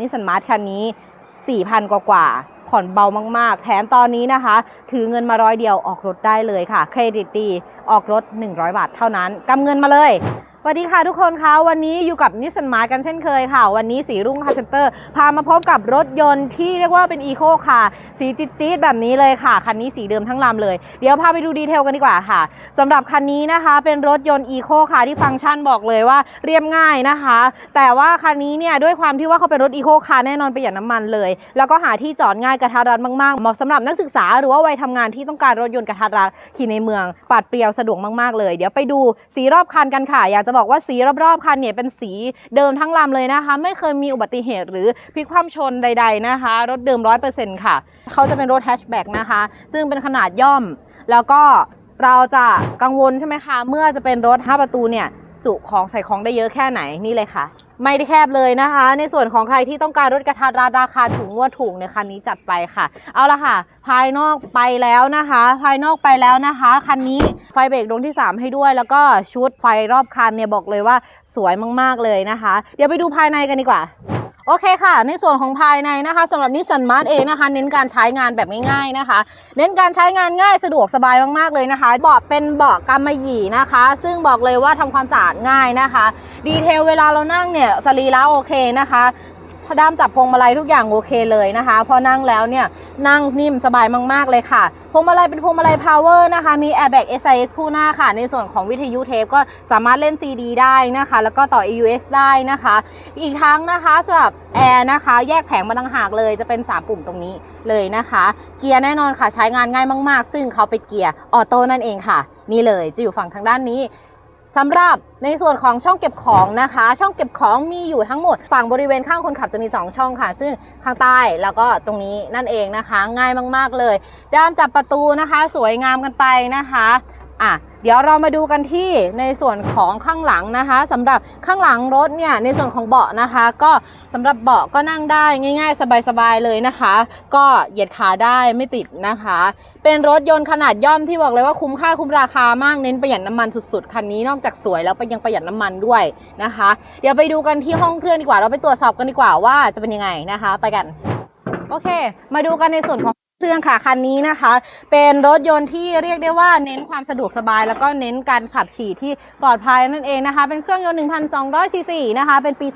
นิสสันมาร์ทคันนี้ 4,000 กว่ากว่าผ่อนเบามาก ๆ แถมตอนนี้นะคะ ถือเงินมาร้อยเดียวออกรถได้เลยค่ะ เครดิตดี ออกรถ 100 บาทเท่านั้นกำเงินมาเลย วัสดีค่ะทุกคนคะวันนี้อยู่กับนิสสันมาร์กันเช่นเคยค่ะ วันนี้สีรุ่งคาเซนเตอร์พามาพบกับรถยนต์ที่เรียกว่าเป็นอีโคค่ะ สีจี๊ดๆแบบนี้เลยค่ะ คันนี้สีเดิมทั้งลำเลย เดี๋ยวพาไปดูดีเทลกันดีกว่าค่ะสำหรับคันนี้นะคะเป็นรถยนต์อีโคค่ะที่ฟังก์ชันบอกเลยว่าเรียบง่ายนะคะ แต่ว่าคันนี้เนี่ยด้วยความที่ว่าเขาเป็นรถอีโคค่ะแน่นอนประหยัดน้ำมันเลย แล้วก็หาที่จอดง่ายกระทัดรัดมากๆเหมาะสำหรับนักศึกษาหรือว่าวัยทำงานที่ต้องการรถยนต์กระทัดรัดขี่ในเมืองปาดเปรียวสะดวกมากๆเลย เดี๋ยวไปดูสีรอบคันกันค่ะอยากจะบอกว่าสีรอบๆคันเนี่ยเป็นสีเดิมทั้งลำเลยนะคะ ไม่เคยมีอุบัติเหตุหรือพลิกคว่ำชนใด ๆนะคะ รถเดิม 100%ค่ะ เขาจะเป็นรถแฮชแบ็กนะคะ ซึ่งเป็นขนาดย่อม แล้วก็เราจะกังวลใช่ไหมคะ เมื่อจะเป็นรถ 5 ประตูเนี่ย จุของใส่ของได้เยอะแค่ไหนนี่เลยค่ะ ไม่ได้แคบเลยนะคะ ในส่วนของใครที่ต้องการรถกระทัดรัดราคาถูกงวดถูกในคันนี้จัดไปค่ะ เอาละค่ะ ภายนอกไปแล้วนะคะ ภายนอกไปแล้วนะคะ คันนี้ไฟเบรกดวงที่ 3 ให้ด้วย แล้วก็ชุดไฟรอบคันเนี่ยบอกเลยว่าสวยมากๆเลยนะคะ เดี๋ยวไปดูภายในกันดีกว่า โอเคค่ะ ในส่วนของภายในนะคะสำหรับนิสสันมาร์ทเองนะคะ เน้นการใช้งานแบบง่ายๆนะคะ เน้นการใช้งานง่ายสะดวกสบายมากๆเลยนะคะเบาะเป็นเบาะกำมะหยี่นะคะ ซึ่งบอกเลยว่าทำความสะอาดง่ายนะคะ ดีเทลเวลาเรานั่งเนี่ยสรีระโอเคนะคะ ด้ามจับพวงมาลัยทุกอย่างโอเคเลยนะคะ พอนั่งแล้วเนี่ยนั่งนิ่มสบายมาก ๆ เลยค่ะ พวงมาลัยเป็นพวงมาลัย power นะคะ มี airbag SIS คู่หน้าค่ะ ในส่วนของวิทยุเทปก็สามารถเล่น CD ได้นะคะ แล้วก็ต่อ AUX ได้นะคะ อีกทั้งนะคะสำหรับแอร์นะคะ แยกแผงมาต่างหากเลยจะเป็น 3 ปุ่มตรงนี้เลยนะคะ เกียร์แน่นอนค่ะใช้งานง่ายมาก ๆ ซึ่งเขาเป็นเกียร์ออโต้นั่นเองค่ะ นี่เลยจะอยู่ฝั่งทางด้านนี้ สำหรับในส่วนของช่องเก็บของนะคะ ช่องเก็บของมีอยู่ทั้งหมด ฝั่งบริเวณข้างคนขับจะมี 2 ช่องค่ะ ซึ่งข้างใต้แล้วก็ตรงนี้นั่นเองนะคะ ง่ายมาก ๆเลย ด้ามจับประตูนะคะ สวยงามกันไปนะคะ อะเดี๋ยวเรามาดูกันที่ในส่วนของข้างหลังนะคะสำหรับข้างหลังรถเนี่ยในส่วนของเบาะนะคะ ก็สำหรับเบาะก็นั่งได้ง่าย ๆ สบายๆเลยนะคะ ก็เหยียดขาได้ไม่ติดนะคะ เป็นรถยนต์ขนาดย่อมที่บอกเลยว่าคุ้มค่าคุ้มราคามากเน้นประหยัดน้ำมันสุดๆคันนี้นอกจากสวยแล้วไปยังประหยัดน้ำมันด้วยนะคะ เดี๋ยวไปดูกันที่ห้องเครื่องดีกว่า เราไปตรวจสอบกันดีกว่าว่าจะเป็นยังไงนะคะ ไปกัน โอเค มาดูกันในส่วนของ เครื่องค่ะคันนี้นะคะ เป็นรถยนต์ที่เรียกได้ว่าเน้นความสะดวกสบาย แล้วก็เน้นการขับขี่ที่ปลอดภัยนั่นเองนะคะ เป็นเครื่องยนต์ 1,200ซีซีนะคะ เป็นปี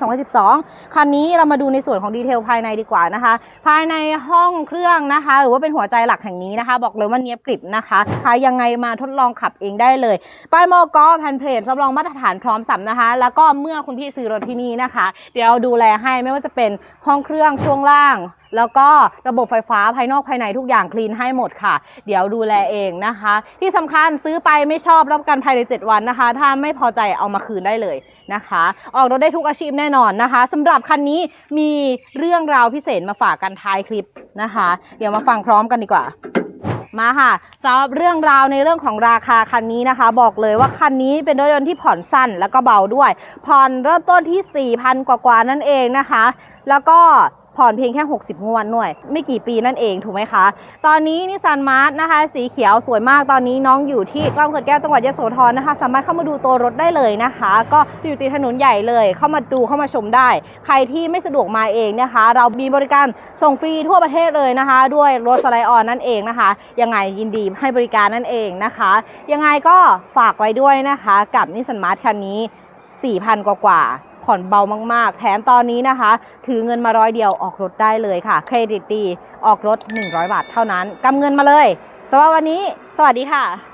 2012 คันนี้เรามาดูในส่วนของดีเทลภายในดีกว่านะคะ ภายในห้องเครื่องนะคะ หรือว่าเป็นหัวใจหลักแห่งนี้นะคะ บอกเลยว่าเนี้ยบกริบนะคะใครยังไงมาทดลองขับเองได้เลยป้ายมอกอแผ่นเพลทรับรองมาตรฐานพร้อมสัมนะคะ แล้วก็เมื่อคุณพี่ซื้อรถที่นี่นะคะ เดี๋ยวดูแลให้ไม่ว่าจะเป็นห้องเครื่องช่วงล่าง แล้วก็ระบบไฟฟ้าภายนอกภายในทุกอย่างคลีนให้หมดค่ะ เดี๋ยวดูแลเองนะคะ ที่สำคัญซื้อไปไม่ชอบรับประกันภายใน 7 วันนะคะ ถ้าไม่พอใจเอามาคืนได้เลยนะคะ ออกรถได้ทุกอาชีพแน่นอนนะคะสำหรับคันนี้มีเรื่องราวพิเศษมาฝากกันท้ายคลิปนะคะ เดี๋ยวมาฟังพร้อมกันดีกว่ามาค่ะสำหรับเรื่องราวในเรื่องของราคาคันนี้นะคะ บอกเลยว่าคันนี้เป็นรถยนต์ที่ผ่อนสั้นแล้วก็เบาด้วย ผ่อนเริ่มต้นที่ 4,000 กว่าๆนั่นเองนะคะ แล้วก็ ผ่อนเพียงแค่ 60 งวดหน่วย ไม่กี่ปีนั่นเองถูกไหมคะ ตอนนี้นิสสันมาร์ทนะคะ สีเขียวสวยมากตอนนี้น้องอยู่ที่กล้องเกิดแก้วจังหวัดยโสธรนะคะ สามารถเข้ามาดูตัวรถได้เลยนะคะ ก็จะอยู่ติดถนนใหญ่เลย เข้ามาดูเข้ามาชมได้ ใครที่ไม่สะดวกมาเองนะคะ เรามีบริการส่งฟรีทั่วประเทศเลยนะคะ ด้วยรถสไลด์ออนนั่นเองนะคะ ยังไงยินดีให้บริการนั่นเองนะคะ ยังไงก็ฝากไว้ด้วยนะคะ กับนิสสันมาร์ทคันนี้4,000 กว่ากว่า ผ่อนเบามาก ๆ แถมตอนนี้นะคะ ถือเงินมาร้อยเดียวออกรถได้เลยค่ะ เครดิตดี ออกรถ 100 บาทเท่านั้นกำเงินมาเลยสำหรับวันนี้ สวัสดีค่ะ